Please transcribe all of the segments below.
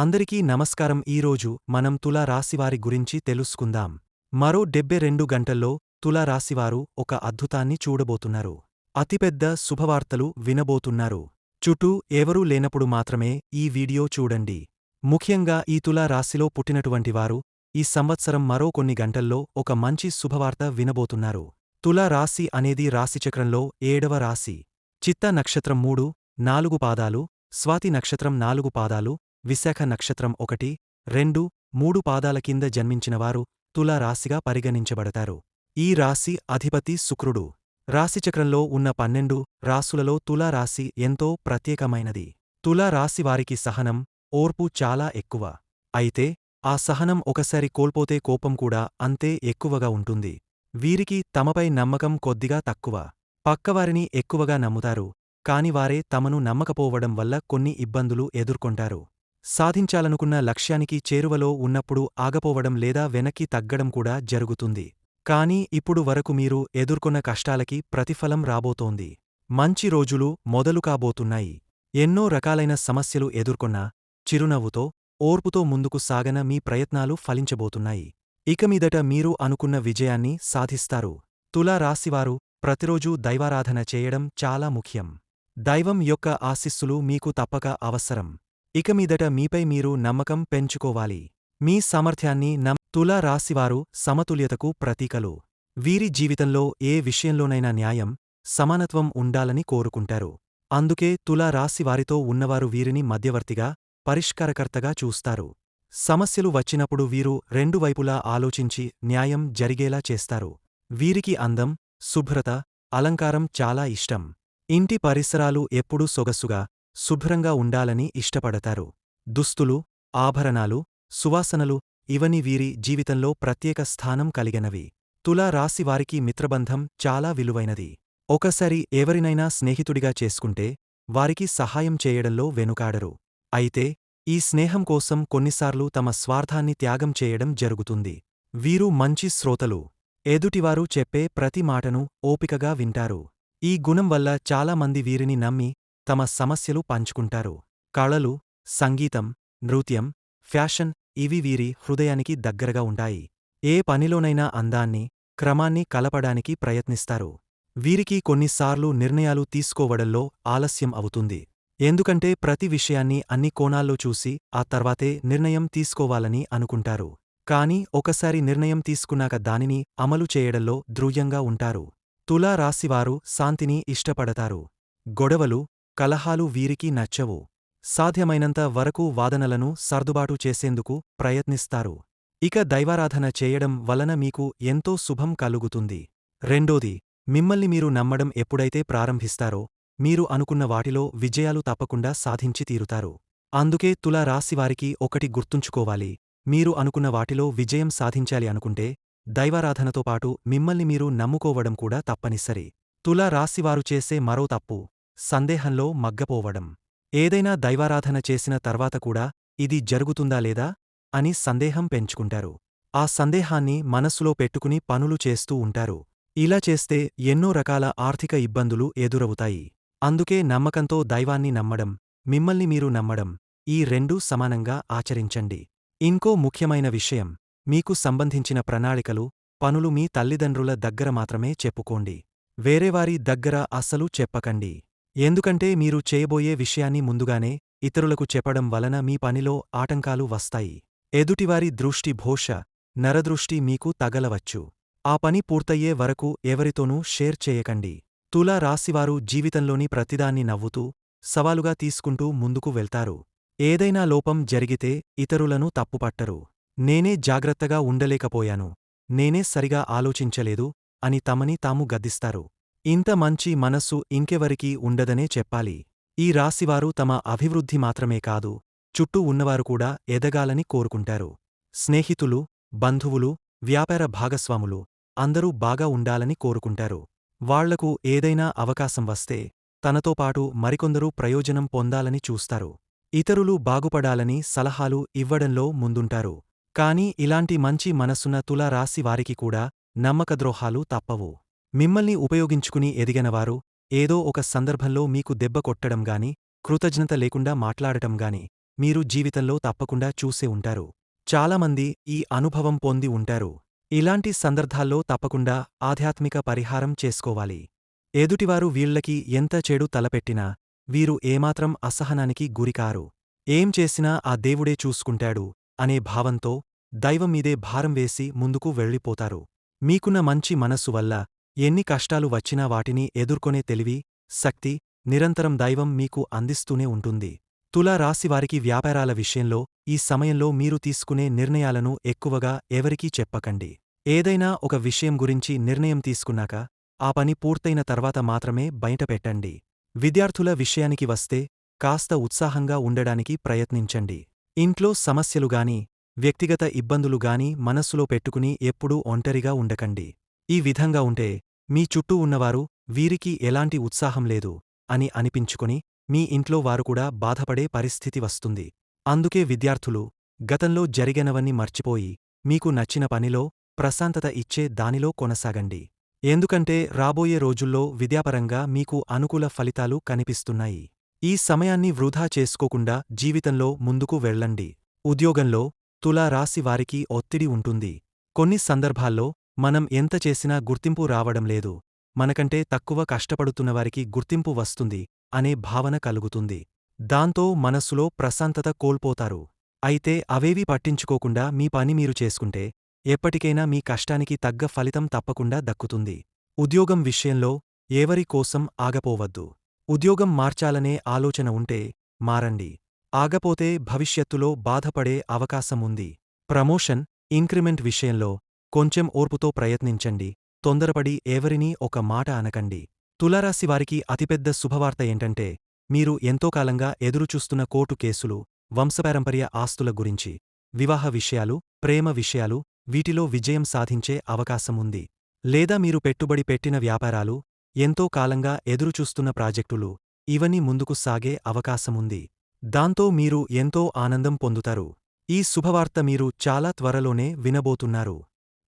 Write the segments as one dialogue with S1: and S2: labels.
S1: అందరికీ నమస్కారం. ఈరోజు మనం తులా రాశివారి గురించి తెలుసుకుందాం. మరో డెబ్బె రెండు గంటల్లో తులా రాశివారు ఒక అద్భుతాన్ని చూడబోతున్నారు. అతిపెద్ద శుభవార్తలు వినబోతున్నారు. చుట్టూ ఎవరూ లేనప్పుడు మాత్రమే ఈ వీడియో చూడండి. ముఖ్యంగా ఈ తులా రాశిలో పుట్టినటువంటివారు ఈ సంవత్సరం మరో కొన్ని గంటల్లో ఒక మంచి శుభవార్త వినబోతున్నారు. తులా రాశి అనేది రాశిచక్రంలో ఏడవ రాశి. చిత్త నక్షత్రం మూడు నాలుగు పాదాలు స్వాతి నక్షత్రం నాలుగు పాదాలు విశాఖ నక్షత్రం ఒకటి రెండు మూడు పాదాల కింద జన్మించినవారు తులారాశిగా పరిగణించబడతారు. ఈ రాశి అధిపతి శుక్రుడు. రాశిచక్రంలో ఉన్న పన్నెండు రాసులలో తులా రాశి ఎంతో ప్రత్యేకమైనది. తులారాశివారికి సహనం ఓర్పు చాలా ఎక్కువ. అయితే ఆ సహనం ఒకసారి కోల్పోతే కోపం కూడా అంతే ఎక్కువగా ఉంటుంది. వీరికి తమపై నమ్మకం కొద్దిగా తక్కువ. పక్కవారిని ఎక్కువగా నమ్ముతారు కాని వారే తమను నమ్మకపోవడం వల్ల కొన్ని ఇబ్బందులు ఎదుర్కొంటారు. సాధించాలనుకున్న లక్ష్యానికి చేరువలో ఉన్నప్పుడు ఆగపోవడం లేదా వెనక్కి తగ్గడం కూడా జరుగుతుంది. కానీ ఇప్పుడు వరకు మీరు ఎదుర్కొన్న కష్టాలకి ప్రతిఫలం రాబోతోంది. మంచి రోజులు మొదలు కాబోతున్నాయి. ఎన్నో రకాలైన సమస్యలు ఎదుర్కొన్నా చిరునవ్వుతో ఓర్పుతో ముందుకు సాగన మీ ప్రయత్నాలు ఫలించబోతున్నాయి. ఇకమీదట మీరు అనుకున్న విజయాన్ని సాధిస్తారు. తులా రాశివారు ప్రతిరోజూ దైవారాధన చేయడం చాలా ముఖ్యం. దైవం యొక్క ఆశిస్సులు మీకు తప్పక అవసరం. ఇకమీదట మీపై మీరు నమ్మకం పెంచుకోవాలి. మీ సామర్థ్యాన్ని నమ్ తులా రాశివారు సమతుల్యతకు ప్రతీకలు. వీరి జీవితంలో ఏ విషయంలోనైనా న్యాయం సమానత్వం ఉండాలని కోరుకుంటారు. అందుకే తులా రాశివారితో ఉన్నవారు వీరిని మధ్యవర్తిగా పరిష్కారకర్తగా చూస్తారు. సమస్యలు వచ్చినప్పుడు వీరు రెండు వైపులా ఆలోచించి న్యాయం జరిగేలా చేస్తారు. వీరికి అందం శుభ్రత అలంకారం చాలా ఇష్టం. ఇంటి పరిసరాలు ఎప్పుడూ సొగసుగా శుభ్రంగా ఉండాలని ఇష్టపడతారు. దుస్తులు ఆభరణాలు సువాసనలు ఇవని వీరి జీవితంలో ప్రత్యేక స్థానం కలిగినవి. తులా రాశివారికి మిత్రబంధం చాలా విలువైనది. ఒకసారి ఎవరినైనా స్నేహితుడిగా చేసుకుంటే వారికి సహాయం చేయడంలో వెనుకాడరు. అయితే ఈ స్నేహం కోసం కొన్నిసార్లు తమ స్వార్థాన్ని త్యాగం చేయడం జరుగుతుంది. వీరు మంచి శ్రోతలు. ఎదుటివారు చెప్పే ప్రతి మాటను ఓపికగా వింటారు. ఈ గుణం వల్ల చాలామంది వీరిని నమ్మి తమ సమస్యలు పంచుకుంటారు. కళలు సంగీతం నృత్యం ఫ్యాషన్ ఇవి వీరి హృదయానికి దగ్గరగా ఉంటాయి. ఏ పనిలోనైనా అందాన్ని క్రమాన్ని కలపడానికి ప్రయత్నిస్తారు. వీరికి కొన్నిసార్లు నిర్ణయాలు తీసుకోవడంలో ఆలస్యం అవుతుంది. ఎందుకంటే ప్రతి విషయాన్ని అన్ని కోణాల్లో చూసి ఆ తర్వాతే నిర్ణయం తీసుకోవాలని అనుకుంటారు. కాని ఒకసారి నిర్ణయం తీసుకున్నాక దానిని అమలు చేయడంలో ధృవ్యంగా ఉంటారు. తులా రాశివారు శాంతిని ఇష్టపడతారు. గొడవలు కలహాలు వీరికి నచ్చవు. సాధ్యమైనంత వరకు వాదనలను సర్దుబాటు చేసేందుకు ప్రయత్నిస్తారు. ఇక దైవారాధన చేయడం వలన మీకు ఎంతో శుభం కలుగుతుంది. రెండోది మిమ్మల్ని మీరు నమ్మడం ఎప్పుడైతే ప్రారంభిస్తారో మీరు అనుకున్న వాటిలో విజయాలు తప్పకుండా సాధించి తీరుతారు. అందుకే తులా రాశివారికి ఒకటి గుర్తుంచుకోవాలి. మీరు అనుకున్న వాటిలో విజయం సాధించాలి అనుకుంటే దైవారాధనతో పాటు మిమ్మల్ని మీరు నమ్ముకోవడం కూడా తప్పనిసరి. తులా రాశివారు చేసే మరో తప్పు సందేహంలో మగ్గపోవడం. ఏదైనా దైవారాధన చేసిన తర్వాత కూడా ఇది జరుగుతుందా లేదా అని సందేహం పెంచుకుంటారు. ఆ సందేహాన్ని మనస్సులో పెట్టుకుని పనులు చేస్తూ ఉంటారు. ఇలా చేస్తే ఎన్నో రకాల ఆర్థిక ఇబ్బందులు ఎదురవుతాయి. అందుకే నమ్మకంతో దైవాన్ని నమ్మడం మిమ్మల్ని మీరు నమ్మడం ఈ రెండూ సమానంగా ఆచరించండి. ఇంకో ముఖ్యమైన విషయం మీకు సంబంధించిన ప్రణాళికలు పనులు మీ తల్లిదండ్రుల దగ్గర మాత్రమే చెప్పుకోండి. వేరేవారి దగ్గర అస్సలు చెప్పకండి. ఎందుకంటే మీరు చేయబోయే విషయాన్ని ముందుగానే ఇతరులకు చెప్పడం వలన మీ పనిలో ఆటంకాలు వస్తాయి. ఎదుటివారి దృష్టి భోష నరదృష్టి మీకు తగలవచ్చు. ఆ పని పూర్తయ్యే వరకు ఎవరితోనూ షేర్ చేయకండి. తులా రాశివారు జీవితంలోని ప్రతిదాన్ని నవ్వుతూ సవాలుగా తీసుకుంటూ ముందుకు వెళ్తారు. ఏదైనా లోపం జరిగితే ఇతరులను తప్పుపట్టరు. నేనే జాగ్రత్తగా ఉండలేకపోయాను. నేనే సరిగా ఆలోచించలేదు అని తమని తాము గద్దిస్తారు. ఇంత మంచి మనస్సు ఇంకెవరికీ ఉండదనే చెప్పాలి. ఈ రాశివారు తమ అభివృద్ధి మాత్రమే కాదు చుట్టూ ఉన్నవారు కూడా ఎదగాలని కోరుకుంటారు. స్నేహితులు బంధువులు వ్యాపార భాగస్వాములు అందరూ బాగా ఉండాలని కోరుకుంటారు. వాళ్ళకు ఏదైనా అవకాశం వస్తే తనతో పాటు మరికొందరు ప్రయోజనం పొందాలని చూస్తారు. ఇతరులు బాగుపడాలని సలహాలు ఇవ్వడంలో ముందుంటారు. కాని ఇలాంటి మంచి మనసున్న తులా రాశి వారికి కూడా నమ్మకద్రోహాలు తప్పవు. మిమ్మల్ని ఉపయోగించుకుని ఎదిగినవారు ఏదో ఒక సందర్భంలో మీకు దెబ్బ కొట్టడం గాని కృతజ్ఞత లేకుండా మాట్లాడటం గాని మీరు జీవితంలో తప్పకుండా చూసే ఉంటారు. చాలామంది ఈ అనుభవం పొంది ఉంటారు. ఇలాంటి సందర్భాల్లో తప్పకుండా ఆధ్యాత్మిక పరిహారం చేసుకోవాలి. ఎదుటివారు వీళ్ళకి ఎంత చెడు తలపెట్టినా వీరు ఏమాత్రం అసహనానికి గురికారు. ఏం చేసినా ఆ దేవుడే చూసుకుంటాడు అనే భావంతో దైవం మీదే భారం వేసి ముందుకు వెళ్ళిపోతారు. మీకున్న మంచి మనస్సు వల్ల ఎన్ని కష్టాలు వచ్చినా వాటిని ఎదుర్కొనే తెలివి శక్తి నిరంతరం దైవం మీకు అందిస్తూనే ఉంటుంది. తులా రాశివారికి వ్యాపారాల విషయంలో ఈ సమయంలో మీరు తీసుకునే నిర్ణయాలను ఎక్కువగా ఎవరికీ చెప్పకండి. ఏదైనా ఒక విషయం గురించి నిర్ణయం తీసుకున్నాక ఆ పని పూర్తయిన తర్వాత మాత్రమే బయటపెట్టండి విద్యార్థుల విషయానికి వస్తే కాస్త ఉత్సాహంగా ఉండడానికి ప్రయత్నించండి. ఇంట్లో సమస్యలుగాని వ్యక్తిగత ఇబ్బందులుగాని మనస్సులో పెట్టుకుని ఎప్పుడూ ఒంటరిగా ఉండకండి. ఈ విధంగా ఉంటే మీ చుట్టూ ఉన్నవారు వీరికి ఎలాంటి ఉత్సాహం లేదు అని అనిపించుకొని మీ ఇంట్లో వారు కూడా బాధపడే పరిస్థితి వస్తుంది. అందుకే విద్యార్థులు గతంలో జరిగినవన్నీ మర్చిపోయి మీకు నచ్చిన పనిలో ప్రశాంతత ఇచ్చే దానిలో కొనసాగండి. ఎందుకంటే రాబోయే రోజుల్లో విద్యాపరంగా మీకు అనుకూల ఫలితాలు కనిపిస్తున్నాయి. ఈ సమయాన్ని వృధా చేసుకోకుండా జీవితంలో ముందుకు వెళ్ళండి. ఉద్యోగంలో తులా రాశి వారికి ఒత్తిడి ఉంటుంది. కొన్ని సందర్భాల్లో మనం ఎంత చేసినా గుర్తింపు రావడం లేదు. మనకంటే తక్కువ కష్టపడుతున్నవారికి గుర్తింపు వస్తుంది అనే భావన కలుగుతుంది. దాంతో మనస్సులో ప్రశాంతత కోల్పోతారు. అయితే అవేవీ పట్టించుకోకుండా మీ పని మీరు చేసుకుంటే ఎప్పటికైనా మీ కష్టానికి తగ్గ ఫలితం తప్పకుండా దక్కుతుంది. ఉద్యోగం విషయంలో ఎవరి కోసం ఆగపోవద్దు. ఉద్యోగం మార్చాలనే ఆలోచన ఉంటే మారండి. ఆగపోతే భవిష్యత్తులో బాధపడే అవకాశముంది ప్రమోషన్ ఇంక్రిమెంట్ విషయంలో కొంచెం ఓర్పుతో ప్రయత్నించండి. తొందరపడి ఎవరినీ ఒక మాట అనకండి. తులారాశివారికి అతిపెద్ద శుభవార్త ఏంటంటే మీరు ఎంతోకాలంగా ఎదురుచూస్తున్న కోర్టు కేసులు వంశపారంపర్య ఆస్తుల గురించి వివాహ విషయాలు ప్రేమ విషయాలు వీటిలో విజయం సాధించే అవకాశముంది. లేదా మీరు పెట్టుబడి పెట్టిన వ్యాపారాలు ఎంతో కాలంగా ఎదురుచూస్తున్న ప్రాజెక్టులు ఇవన్నీ ముందుకు సాగే అవకాశముంది. దాంతో మీరు ఎంతో ఆనందం పొందుతారు. ఈ శుభవార్త మీరు చాలా త్వరలోనే వినబోతున్నారు.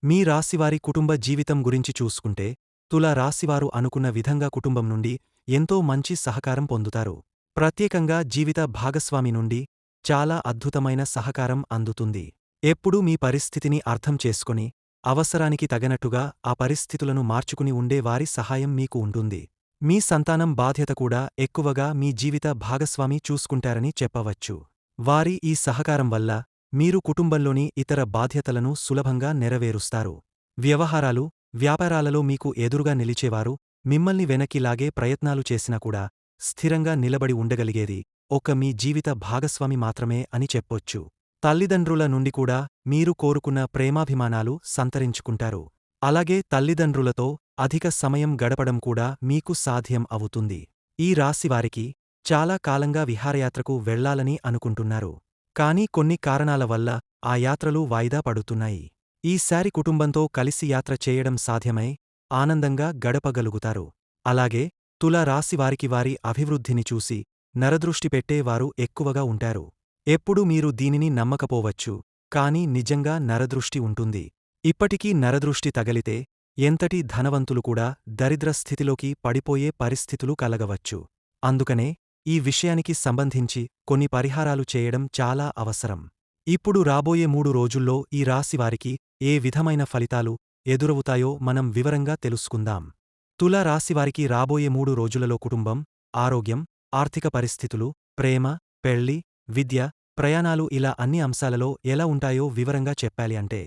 S1: మీ రాశివారి కుటుంబ జీవితం గురించి చూసుకుంటే తుల రాశివారు అనుకున్న విధంగా కుటుంబం నుండి ఎంతో మంచి సహకారం పొందుతారు. ప్రత్యేకంగా జీవిత భాగస్వామి నుండి చాలా అద్భుతమైన సహకారం అందుతుంది. ఎప్పుడూ మీ పరిస్థితిని అర్థం చేసుకొని అవసరానికి తగనట్టుగా ఆ పరిస్థితులను మార్చుకుని ఉండే వారి సహాయం మీకు ఉంటుంది. మీ సంతానం బాధ్యత కూడా ఎక్కువగా మీ జీవిత భాగస్వామి చూసుకుంటారని చెప్పవచ్చు. వారి ఈ సహకారం వల్ల మీరు కుటుంబంలోని ఇతర బాధ్యతలను సులభంగా నెరవేరుస్తారు. వ్యవహారాలు వ్యాపారాలలో మీకు ఎదురుగా నిలిచేవారు మిమ్మల్ని వెనక్కి లాగే ప్రయత్నాలు చేసినా కూడా స్థిరంగా నిలబడి ఉండగలిగేది ఒక్క మీ జీవిత భాగస్వామి మాత్రమే అని చెప్పొచ్చు. తల్లిదండ్రుల నుండి కూడా మీరు కోరుకున్న ప్రేమాభిమానాలు సంతరించుకుంటారు. అలాగే తల్లిదండ్రులతో అధిక సమయం గడపడం కూడా మీకు సాధ్యం అవుతుంది. ఈ రాశివారికి చాలా కాలంగా విహారయాత్రకు వెళ్ళాలని అనుకుంటున్నారు. కానీ కొన్ని కారణాల వల్ల ఆ యాత్రలు వాయిదా పడుతున్నాయి. ఈసారి కుటుంబంతో కలిసి యాత్ర చేయడం సాధ్యమై ఆనందంగా గడపగలుగుతారు. అలాగే తుల రాశివారికి వారి అభివృద్ధిని చూసి నరదృష్టి పెట్టేవారు ఎక్కువగా ఉంటారు. ఎప్పుడు మీరు దీనిని నమ్మకపోవచ్చు కాని నిజంగా నరదృష్టి ఉంటుంది. ఇప్పటికీ నరదృష్టి తగలితే ఎంతటి ధనవంతులు కూడా దరిద్రస్థితిలోకి పడిపోయే పరిస్థితులు కలగవచ్చు. అందుకనే ఈ విషయానికి సంబంధించి కొన్ని పరిహారాలు చేయడం చాలా అవసరం. ఇప్పుడు రాబోయే మూడు రోజుల్లో ఈ రాశివారికి ఏ విధమైన ఫలితాలు ఎదురవుతాయో మనం వివరంగా తెలుసుకుందాం. తుల రాశివారికి రాబోయే మూడు రోజులలో కుటుంబం ఆరోగ్యం ఆర్థిక పరిస్థితులు ప్రేమ పెళ్ళి విద్య ప్రయాణాలు ఇలా అన్ని అంశాలలో ఎలా ఉంటాయో వివరంగా చెప్పాలి అంటే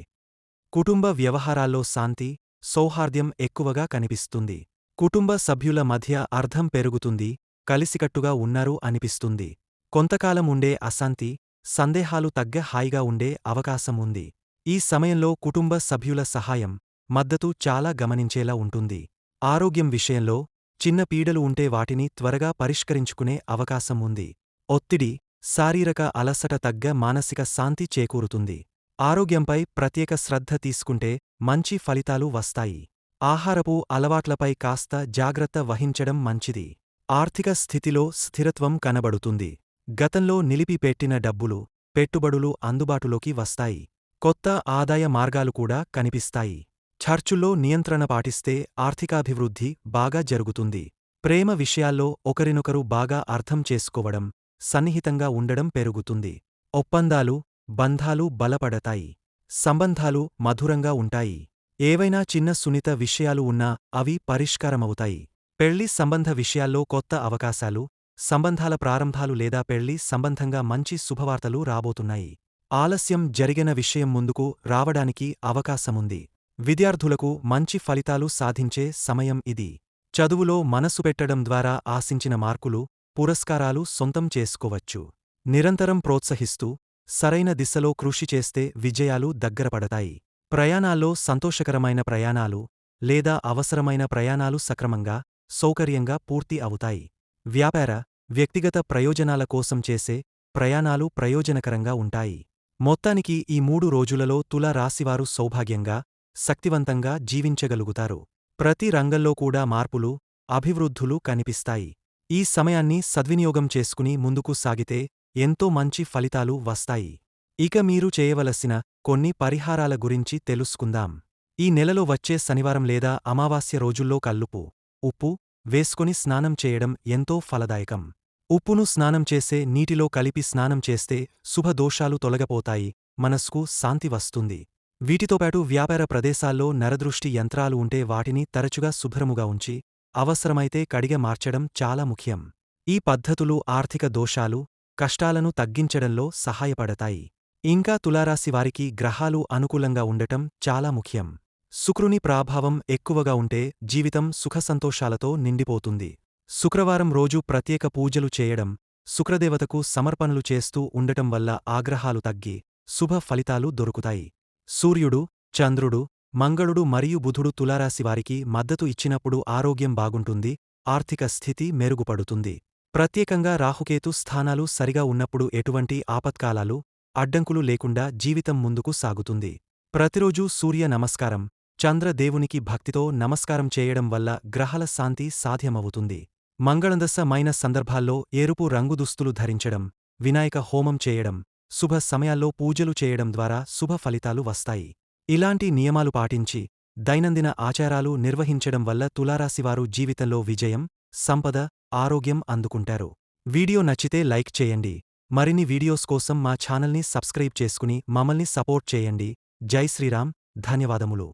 S1: కుటుంబ వ్యవహారాల్లో శాంతి సౌహార్ద్యం ఎక్కువగా కనిపిస్తుంది. కుటుంబ సభ్యుల మధ్య అర్థం పెరుగుతుంది కలిసికట్టుగా ఉన్నారు అనిపిస్తుంది. కొంతకాలం ఉండే అశాంతి సందేహాలు తగ్గ హాయిగా ఉండే అవకాశం ఉంది ఈ సమయంలో కుటుంబ సభ్యుల సహాయం మద్దతు చాలా గమనించేలా ఉంటుంది. ఆరోగ్యం విషయంలో చిన్న పీడలు ఉంటే వాటిని త్వరగా పరిష్కరించుకునే అవకాశం ఉంది ఒత్తిడి శారీరక అలసట తగ్గ మానసిక శాంతి చేకూరుతుంది. ఆరోగ్యంపై ప్రత్యేక శ్రద్ధ తీసుకుంటే మంచి ఫలితాలు వస్తాయి. ఆహారపు అలవాట్లపై కాస్త జాగ్రత్త వహించడం మంచిది. ఆర్థిక స్థితిలో స్థిరత్వం కనబడుతుంది. గతంలో నిలిపిపెట్టిన డబ్బులు పెట్టుబడులు అందుబాటులోకి వస్తాయి. కొత్త ఆదాయ మార్గాలు కూడా కనిపిస్తాయి. ఖర్చుల్లో నియంత్రణ పాటిస్తే ఆర్థికాభివృద్ధి బాగా జరుగుతుంది. ప్రేమ విషయాల్లో ఒకరినొకరు బాగా అర్థం చేసుకోవడం సన్నిహితంగా ఉండడం పెరుగుతుంది. ఒప్పందాలు బంధాలు బలపడతాయి. సంబంధాలు మధురంగా ఉంటాయి. ఏవైనా చిన్న సున్నిత విషయాలు ఉన్నా అవి పరిష్కారమవుతాయి. పెళ్ళి సంబంధ విషయాల్లో కొత్త అవకాశాలు సంబంధాల ప్రారంభాలు లేదా పెళ్ళి సంబంధంగా మంచి శుభవార్తలు రాబోతున్నాయి. ఆలస్యం జరిగిన విషయం ముందుకు రావడానికి అవకాశముంది. విద్యార్థులకు మంచి ఫలితాలు సాధించే సమయం ఇది. చదువులో మనసు పెట్టడం ద్వారా ఆశించిన మార్కులు పురస్కారాలు సొంతం చేసుకోవచ్చు. నిరంతరం ప్రోత్సహిస్తూ సరైన దిశలో కృషి చేస్తే విజయాలు దగ్గరపడతాయి. ప్రయాణాల్లో సంతోషకరమైన ప్రయాణాలు లేదా అవసరమైన ప్రయాణాలు సక్రమంగా సౌకర్యంగా పూర్తి అవుతాయి. వ్యాపార వ్యక్తిగత ప్రయోజనాల కోసం చేసే ప్రయాణాలు ప్రయోజనకరంగా ఉంటాయి. మొత్తానికి ఈ మూడు రోజులలో తుల రాశివారు సౌభాగ్యంగా శక్తివంతంగా జీవించగలుగుతారు. ప్రతి రంగంలో కూడా మార్పులు అభివృద్ధులు కనిపిస్తాయి. ఈ సమయాన్ని సద్వినియోగం చేసుకుని ముందుకు సాగితే ఎంతో మంచి ఫలితాలు వస్తాయి. ఇక మీరు చేయవలసిన కొన్ని పరిహారాల గురించి తెలుసుకుందాం. ఈ నెలలో వచ్చే శనివారం లేదా అమావాస్య రోజుల్లో కల్లుపు. ఉప్పు వేసుకొని స్నానం చేయడం ఎంతో ఫలదాయకం. ఉప్పును స్నానం చేసే నీటిలో కలిపి స్నానం చేస్తే శుభదోషాలు తొలగపోతాయి మనస్కు శాంతి వస్తుంది. వీటితోపాటు వ్యాపార ప్రదేశాల్లో నరదృష్టి యంత్రాలు ఉంటే వాటిని తరచుగా శుభ్రముగా ఉంచి అవసరమైతే కడిగ మార్చడం చాలా ముఖ్యం. ఈ పద్ధతులు ఆర్థిక దోషాలు కష్టాలను తగ్గించడంలో సహాయపడతాయి. ఇంకా తులారాశివారికి గ్రహాలు అనుకూలంగా ఉండటం చాలా ముఖ్యం. శుక్రుని ప్రాభావం ఎక్కువగా ఉంటే జీవితం సుఖసంతోషాలతో నిండిపోతుంది. శుక్రవారం రోజు ప్రత్యేక పూజలు చేయడం శుక్రదేవతకు సమర్పణలు చేస్తూ ఉండటం వల్ల ఆగ్రహాలు తగ్గి శుభ ఫలితాలు దొరుకుతాయి. సూర్యుడు చంద్రుడు మంగళుడు మరియు బుధుడు తులారాశివారికి మద్దతు ఇచ్చినప్పుడు ఆరోగ్యం బాగుంటుంది ఆర్థిక స్థితి మెరుగుపడుతుంది. ప్రత్యేకంగా రాహుకేతు స్థానాలు సరిగా ఉన్నప్పుడు ఎటువంటి ఆపత్కాలాలు అడ్డంకులు లేకుండా జీవితం ముందుకు సాగుతుంది. ప్రతిరోజూ సూర్య నమస్కారం చంద్రదేవునికి భక్తితో నమస్కారం చేయడం వల్ల గ్రహాల శాంతి సాధ్యమవుతుంది. మంగళదశమైన సందర్భాల్లో ఏరుపు రంగు దుస్తులు ధరించడం వినాయక హోమం చేయడం శుభ సమయాల్లో పూజలు చేయడం ద్వారా శుభ ఫలితాలు వస్తాయి. ఇలాంటి నియమాలు పాటించి దైనందిన ఆచారాలు నిర్వహించడం వల్ల తులారాశివారు జీవితంలో విజయం సంపద ఆరోగ్యం అందుకుంటారు. వీడియో నచ్చితే లైక్ చేయండి. మరిన్ని వీడియోస్ కోసం మా ఛానల్ని సబ్స్క్రైబ్ చేసుకుని మమ్మల్ని సపోర్ట్ చేయండి. జై శ్రీరామ్. ధన్యవాదములు.